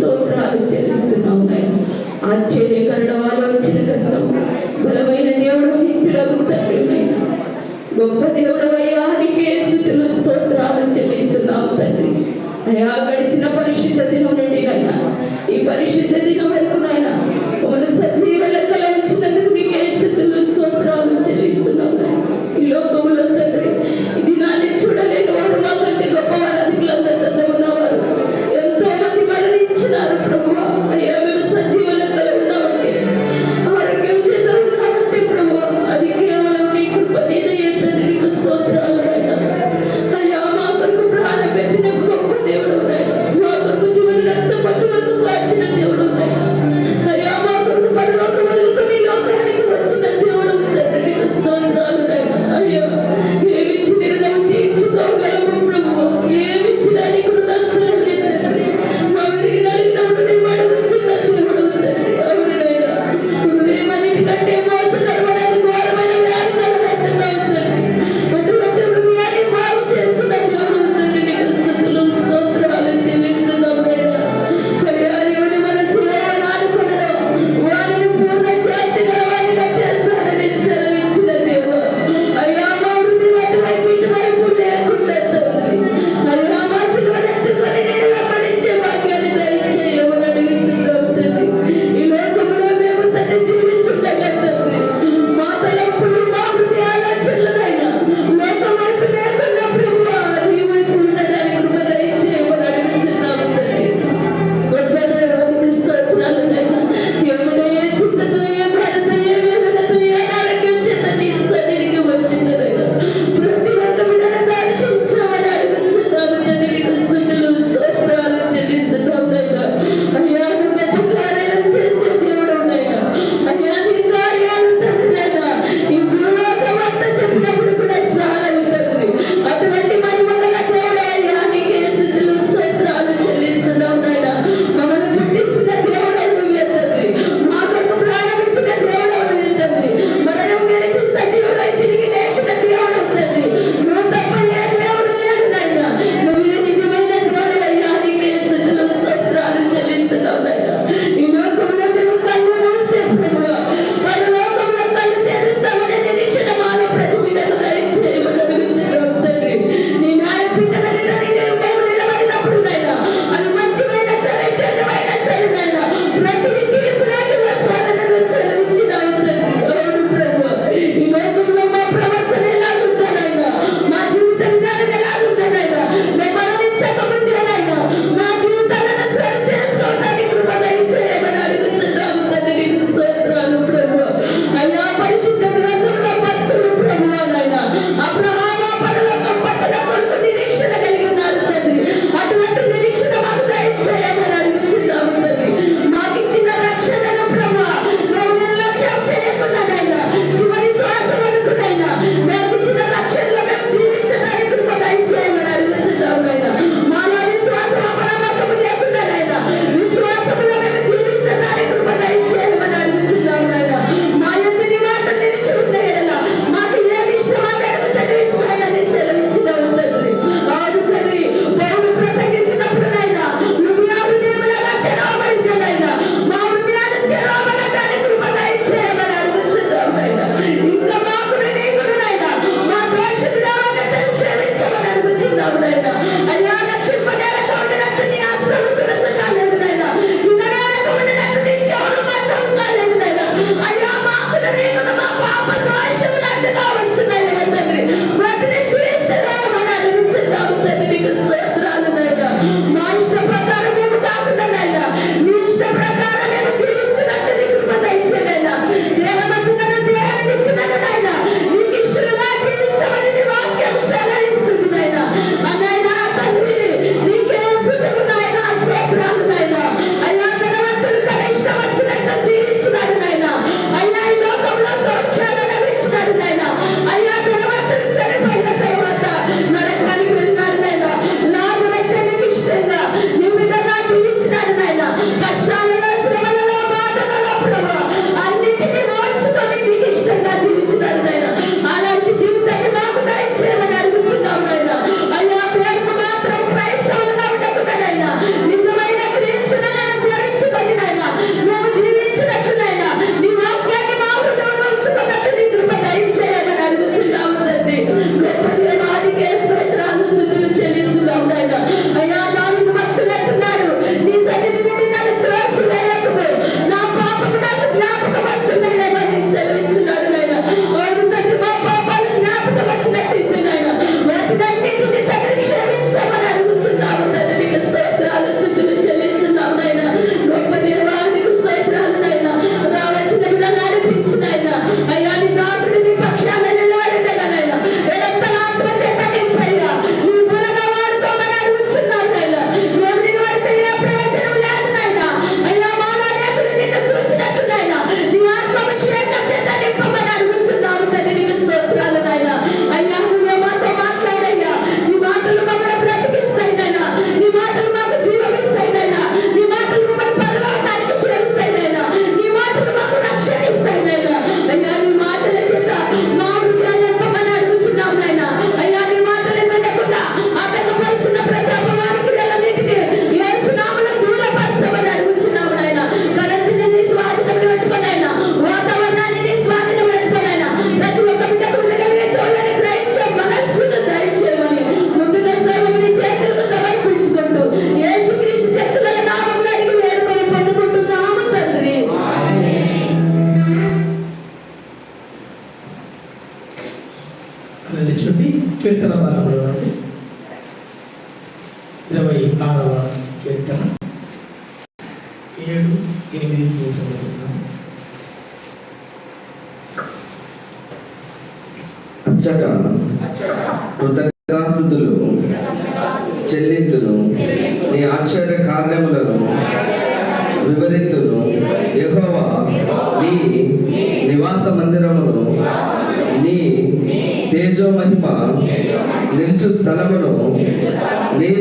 స్తోత్రాలు చెల్లిస్తున్నావు నాయన. ఆశ్చర్యకరణ ఆలోచన కట్టం బలమైన దేవుడు నిత్యులకు తండ్రిమైన గొప్ప దేవుడు అయ్యా నీకే స్థుతులు స్తోత్రాలు చెల్లిస్తున్నావు తండ్రి. అయా గడిచిన పరిశుద్ధ దినం నుండి నైనా ఈ పరిశుద్ధ దినం వరకు నైనా మమ్మల్ని సజ్జీ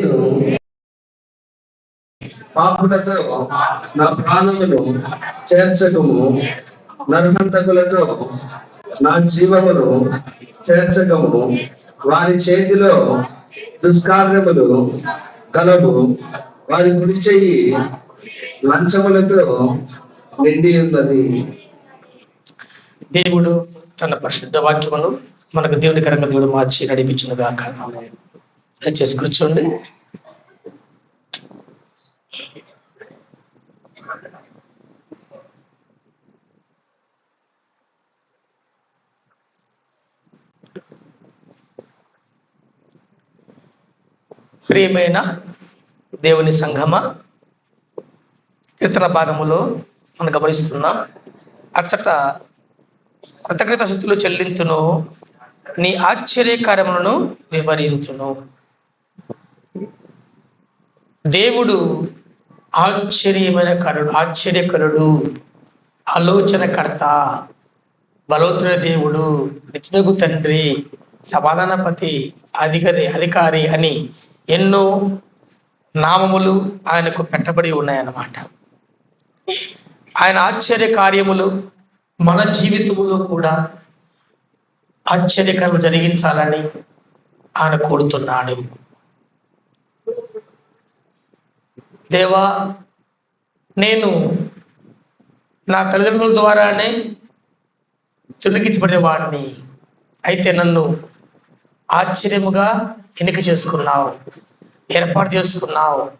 నేను పాపులతో నా ప్రాణమును చేర్చకము. నరహంతకులతో నా జీవమును చేర్చకము. వారి చేతిలో దుష్కార్యములు కలవు వారి గురి చెయ్యి లంచములతో నిండి ఉన్నది. దేవుడు తన పరిశుద్ధ వాక్యమును మనకు దేవునికరంగా దేవుడు మార్చి నడిపించిన గాక దయచేసి కూర్చోండి. ప్రియమైన దేవుని సంఘమ? కీర్తన భాగములో మనం గమనిస్తున్నాం అచ్చట కృతజ్ఞత శుద్ధులు చెల్లింతును నీ ఆశ్చర్యకార్యములను వివరించును దేవుడు ఆశ్చర్యమైన కరుడు ఆశ్చర్యకరుడు ఆలోచనకర్త బలోత్రుడ దేవుడు నిత్యగు తండ్రి సమాధానపతి అధికారి అధికారి అని ఎన్నో నామములు ఆయనకు పెట్టబడి ఉన్నాయన్నమాట. ఆయన ఆశ్చర్య కార్యములు మన జీవితంలో కూడా ఆశ్చర్యకరం జరిగించాలని ఆయన కోరుతున్నాడు. దేవా నేను నా తల్లిదండ్రుల ద్వారానే తొలగించబడేవాడిని అయితే నన్ను ఆశ్చర్యముగా ఎన్నిక చేసుకున్నావు ఏర్పాటు చేసుకున్నావు.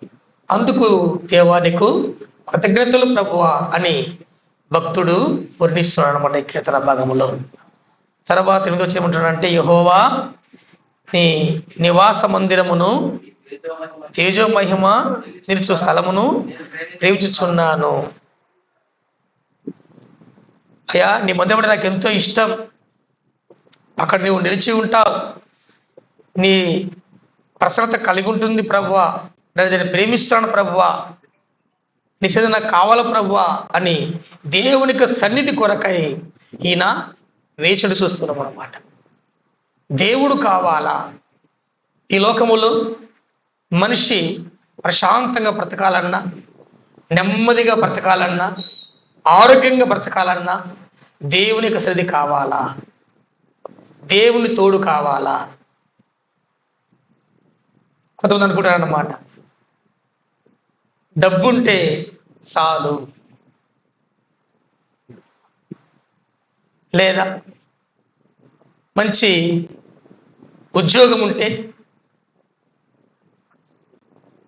అందుకు దేవా నీకు కృతజ్ఞతలు ప్రభువా అని భక్తుడు వర్ణిస్తున్నాడు అనమాట ఈ కీర్తన భాగంలో. తర్వాత ఎనిమిది వచ్చి ఏమంటాడంటే యహోవా నీ నివాస మందిరమును తేజో మహిమ నిలుచు స్థలమును ప్రేమించుచున్నాను. అయ్యా నీ మందిరం అంటే నాకు ఎంతో ఇష్టం. అక్కడ నువ్వు నిలిచి ఉంటావు. నీ ప్రసన్నత కలిగి ఉంటుంది ప్రభువా నేను దీన్ని ప్రేమిస్తాను ప్రభువా. నీ నాకు కావాల ప్రభువా అని దేవునికి సన్నిధి కొరకై ఈయన వేచడు చూస్తున్నాం అనమాట దేవుడు కావాలా? ఈ లోకములో మనిషి ప్రశాంతంగా బ్రతకాలన్నా నెమ్మదిగా బ్రతకాలన్నా ఆరోగ్యంగా బ్రతకాలన్నా దేవునికి సరిది కావాలా? దేవుని తోడు కావాలా? కొంతమంది అనుకుంటారు అన్నమాట డబ్బుంటే చాలు. లేదా మంచి ఉద్యోగం ఉంటే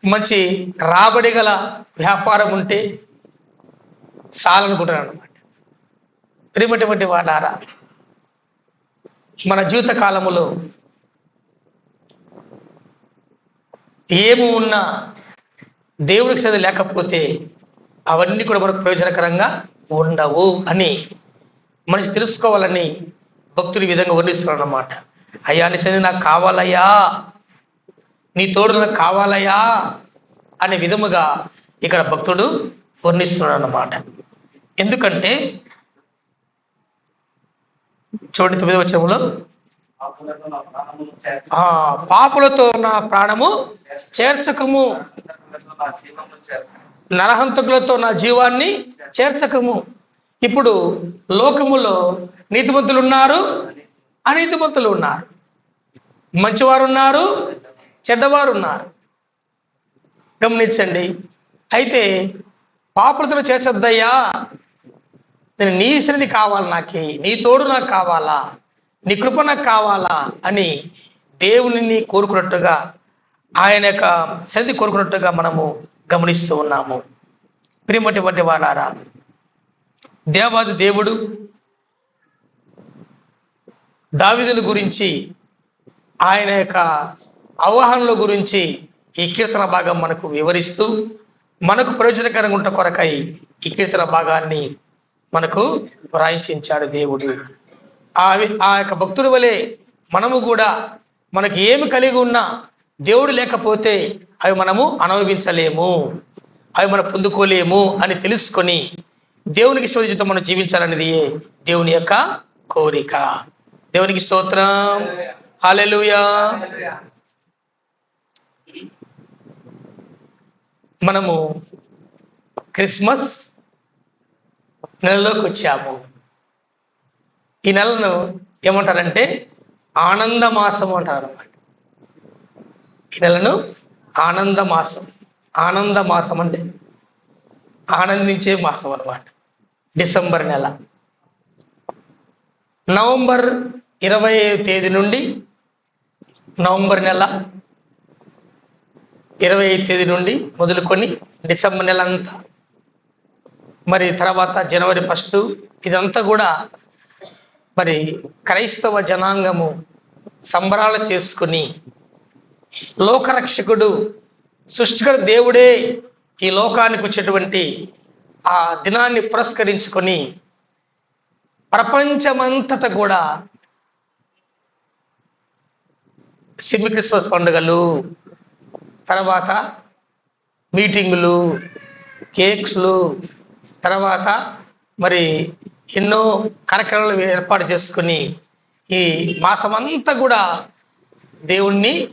మంచి రాబడి గల వ్యాపారం ఉంటే చాలనుకుంటారు అనమాట ప్రేమటువంటి వాళ్ళారా మన జీవిత కాలంలో ఏమి ఉన్నా దేవుడికి సరి లేకపోతే అవన్నీ కూడా మనకు ప్రయోజనకరంగా ఉండవు అని మనిషి తెలుసుకోవాలని భక్తులు ఈ విధంగా వర్ణిస్తున్నాడు అన్నమాట అయ్యా నీ సరి నాకు కావాలయ్యా. నీ తోడు నాకు కావాలయ్యా. అనే విధముగా ఇక్కడ భక్తుడు వర్ణిస్తున్నాడు అన్నమాట ఎందుకంటే చూడండి తొమ్మిది వచ్చంలో పాపులతో నా ప్రాణము చేర్చకము. నరహంతకులతో నా జీవాన్ని చేర్చకము. ఇప్పుడు లోకములో నీతిమంతులు ఉన్నారు అనీతిమంతులు ఉన్నారు. మంచివారు ఉన్నారు చెడ్డవారు ఉన్నారు గమనించండి. అయితే పాపులతో చేర్చద్దయ్యా. నేను నీ సన్నిధి కావాలి నాకే నీ తోడు నాకు కావాలా? నీ కృప నాకు కావాలా అని దేవుని కోరుకున్నట్టుగా ఆయన యొక్క సన్నిధి కోరుకున్నట్టుగా మనము గమనిస్తూ ఉన్నాము. ప్రియమటువంటి వాడారా దేవాది దేవుడు దావిదుల గురించి ఆయన యొక్క అవగాహనల గురించి ఈ కీర్తన భాగం మనకు వివరిస్తూ మనకు ప్రయోజనకరంగా ఉంట కొరకై ఈ కీర్తన భాగాన్ని మనకు వ్రాయించాడు దేవుడు. ఆ ఆ యొక్క భక్తుడి వలె మనము కూడా మనకి ఏమి కలిగి ఉన్నా దేవుడు లేకపోతే అవి మనము అనుభవించలేము. అవి మనం పొందుకోలేము అని తెలుసుకొని దేవునికి ఇష్టమైన జీవితం మనం జీవించాలనేది దేవుని యొక్క కోరిక. దేవునికి స్తోత్రం. హల్లెలూయా. మనము క్రిస్మస్ నెలలోకి వచ్చాము. ఈ నెలను ఏమంటారంటే ఆనంద మాసం అంటారు అనమాట ఈ నెలను ఆనంద మాసం ఆనంద మాసం అంటే ఆనందించే మాసం అనమాట డిసెంబర్ నెల. నవంబర్ ఇరవై తేదీ నుండి నవంబర్ నెల ఇరవై తేదీ నుండి మొదలుకొని డిసెంబర్ నెల అంతా. మరి తర్వాత జనవరి ఫస్ట్ ఇదంతా కూడా మరి క్రైస్తవ జనాంగము సంబరాలు చేసుకుని లోకరక్షకుడు సృష్టికర దేవుడే ఈ లోకానికి వచ్చేటువంటి ఆ దినాన్ని పురస్కరించుకొని ప్రపంచమంతట కూడా సిమి క్రిస్మస్ పండుగలు తర్వాత మీటింగులు కేక్స్లు తర్వాత మరి ఎన్నో కార్యక్రమాలు ఏర్పాటు చేసుకుని ఈ మాసమంతా కూడా దేవుణ్ణి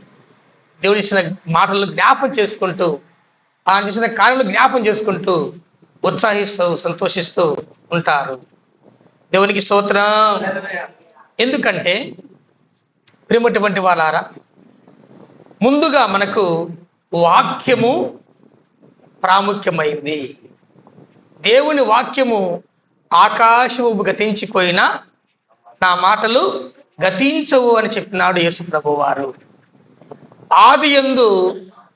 దేవుడు ఇచ్చిన మాటలు జ్ఞాపం చేసుకుంటూ ఆయన చేసిన కార్యాలు జ్ఞాపం చేసుకుంటూ ఉత్సాహిస్తూ సంతోషిస్తూ ఉంటారు. దేవునికి స్తోత్రం. ఎందుకంటే ప్రేమటువంటి వాళ్ళారా ముందుగా మనకు వాక్యము ప్రాముఖ్యమైంది. దేవుని వాక్యము ఆకాశము గతించిపోయినా నా మాటలు గతించవు అని చెప్పినాడు యేసుప్రభు వారు ఆది యందు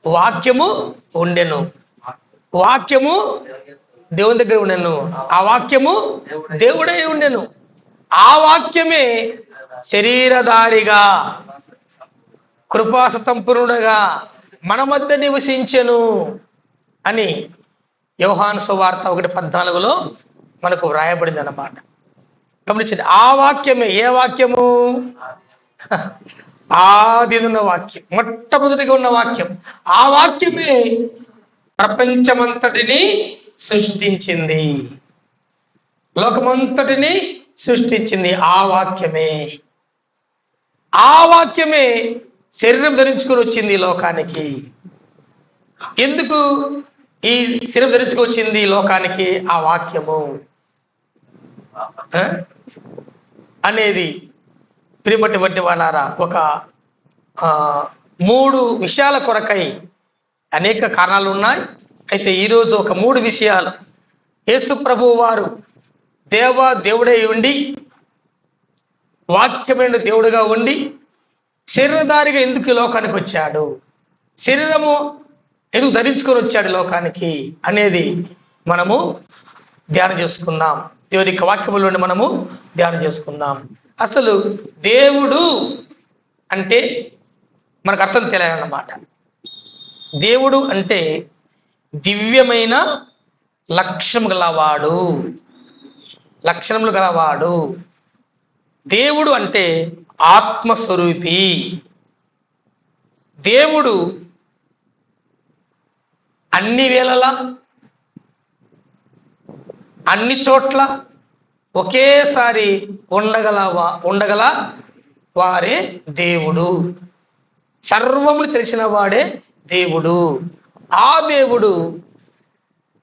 వాక్యము ఉండెను. వాక్యము దేవుని దగ్గర ఉండెను. ఆ వాక్యము దేవుడే ఉండెను. ఆ వాక్యమే శరీరధారిగా కృపా సంపూర్ణుడుగా మన మధ్య నివసించెను అని యోహాను సువార్త ఒకటి పద్నాలుగులో మనకు వ్రాయబడింది అన్నమాట గమనించండి ఆ వాక్యమే ఏ వాక్యము? ఆది ఉన్న వాక్యం మొట్టమొదటిగా ఉన్న వాక్యం. ఆ వాక్యమే ప్రపంచమంతటిని సృష్టించింది. లోకమంతటిని సృష్టించింది ఆ వాక్యమే. ఆ వాక్యమే శరీరం ధరించుకొని వచ్చింది లోకానికి. ఎందుకు ఈ శరీరం ధరించుకొచ్చింది లోకానికి? ఆ వాక్యము. అనేది ప్రియమటువంటి వాళ్ళారా? ఒక మూడు విషయాల కొరకై అనేక కారణాలు ఉన్నాయి. అయితే ఈరోజు ఒక మూడు విషయాలు. యేసు ప్రభు వారు దేవ దేవుడే ఉండి వాక్యమైన దేవుడుగా ఉండి శరీరధారిగా ఎందుకు లోకానికి వచ్చాడు? శరీరము ఎందుకు ధరించుకొని వచ్చాడు లోకానికి? అనేది మనము ధ్యానం చేసుకుందాం. దేవుని యొక్క మనము ధ్యానం చేసుకుందాం. అసలు దేవుడు అంటే మనకు అర్థం తెలియాలన్నమాట. దేవుడు అంటే దివ్యమైన లక్ష్యం గలవాడు. లక్షణములు గలవాడు. దేవుడు అంటే ఆత్మస్వరూపి. దేవుడు అన్ని వేళలా అన్ని చోట్ల ఒకేసారి ఉండగల వా- ఉండగల వారే దేవుడు. సర్వములు తెలిసిన వాడే దేవుడు. ఆ దేవుడు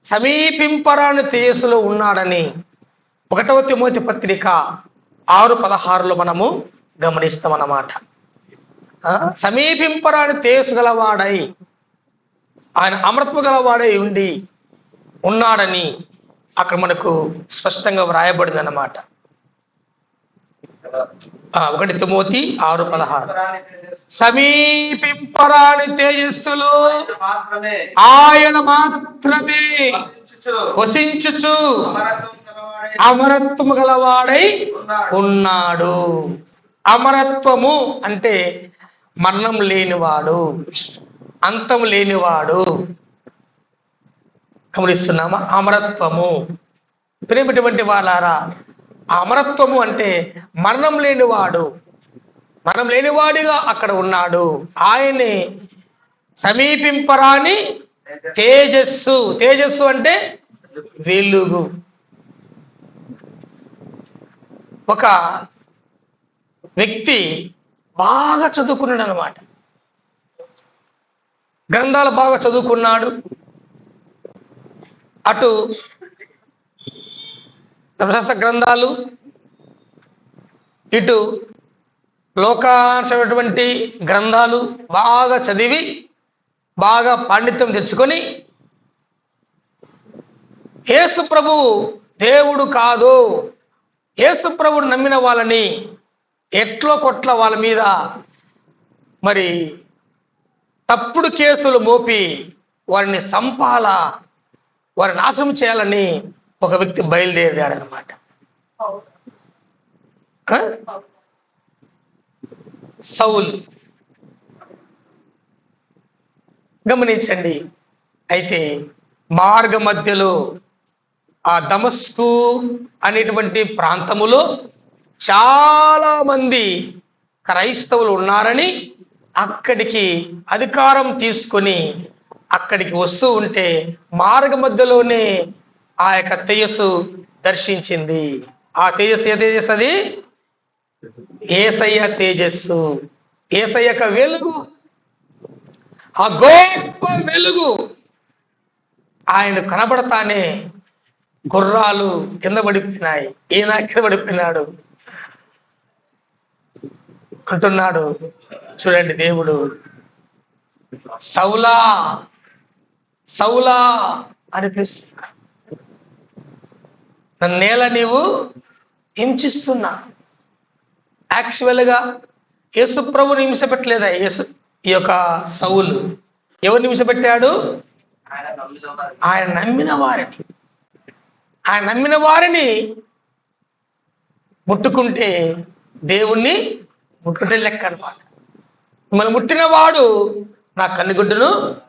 సమీపింపరాని తేజస్సులో ఉన్నాడని ఒకటవ తిమోతి పత్రిక ఆరు పదహారులో మనము గమనిస్తామన్నమాట. ఆ, సమీపింపరాని తేజస్సు గలవాడై ఆయన అమృతము గలవాడై ఉండి ఉన్నాడని అక్కడ మనకు స్పష్టంగా వ్రాయబడింది అన్నమాట ఒకటి తుమోతి ఆరు పదహారు. సమీపింపరాని తేజస్సులో ఆయన మాత్రమే వసించుచు అమరత్వము గలవాడై ఉన్నాడు. అమరత్వము అంటే మరణం లేనివాడు అంతం లేనివాడు. గమనిస్తున్నామా? అమరత్వము. ప్రేమటువంటి వాళ్ళారా? ఆ అమరత్వము అంటే మరణం లేనివాడు మరణం లేనివాడిగా అక్కడ ఉన్నాడు. ఆయనే సమీపింపరాని తేజస్సు. తేజస్సు అంటే వెలుగు. ఒక వ్యక్తి బాగా చదువుకున్నాడు అనమాట గ్రంథాలు బాగా చదువుకున్నాడు. అటు ధర్మశాస్త్ర గ్రంథాలు ఇటు లోకాంశమైనటువంటి గ్రంథాలు బాగా చదివి బాగా పాండిత్యం తెచ్చుకొని యేసు ప్రభు దేవుడు కాదు. యేసు ప్రభుడు నమ్మిన వాళ్ళని ఎట్లో కొట్ల వాళ్ళ మీద మరి తప్పుడు కేసులు మోపి వారిని సంపాల వారి నాశనం చేయాలని ఒక వ్యక్తి బయలుదేరాడు అనమాట సౌల్. గమనించండి. అయితే మార్గ మధ్యలో ఆ దమస్కు అనేటువంటి ప్రాంతములో చాలా మంది క్రైస్తవులు ఉన్నారని అక్కడికి అధికారం తీసుకొని అక్కడికి వస్తూ ఉంటే మార్గ మధ్యలోనే ఆ యొక్క తేజస్సు దర్శించింది. ఆ తేజస్సు ఏ తేజస్సు అది? ఏసయ్య తేజస్సు. ఏసయ్య యొక్క వెలుగు. ఆ గొప్ప వెలుగు. ఆయన కనబడతానే గుర్రాలు కింద పడిపోయినాయి. ఈయన కింద పడిపోయినాడు. అంటున్నాడు. చూడండి దేవుడు. సౌలా సౌలా అని పిలుస్తున్నాడు నన్ను నేల నీవు హింసిస్తున్నా. యాక్చువల్గా యేసు ప్రభుని హింసపెట్టలేదా? యేసు ఈ యొక్క సౌలు. ఎవరు హింసపెట్టాడు? ఆయన నమ్మిన వారిని. ఆయన నమ్మిన వారిని ముట్టుకుంటే దేవుణ్ణి ముట్టుకుంటే లెక్క అనమాట మిమ్మల్ని ముట్టినవాడు నా కన్నుగుడ్డును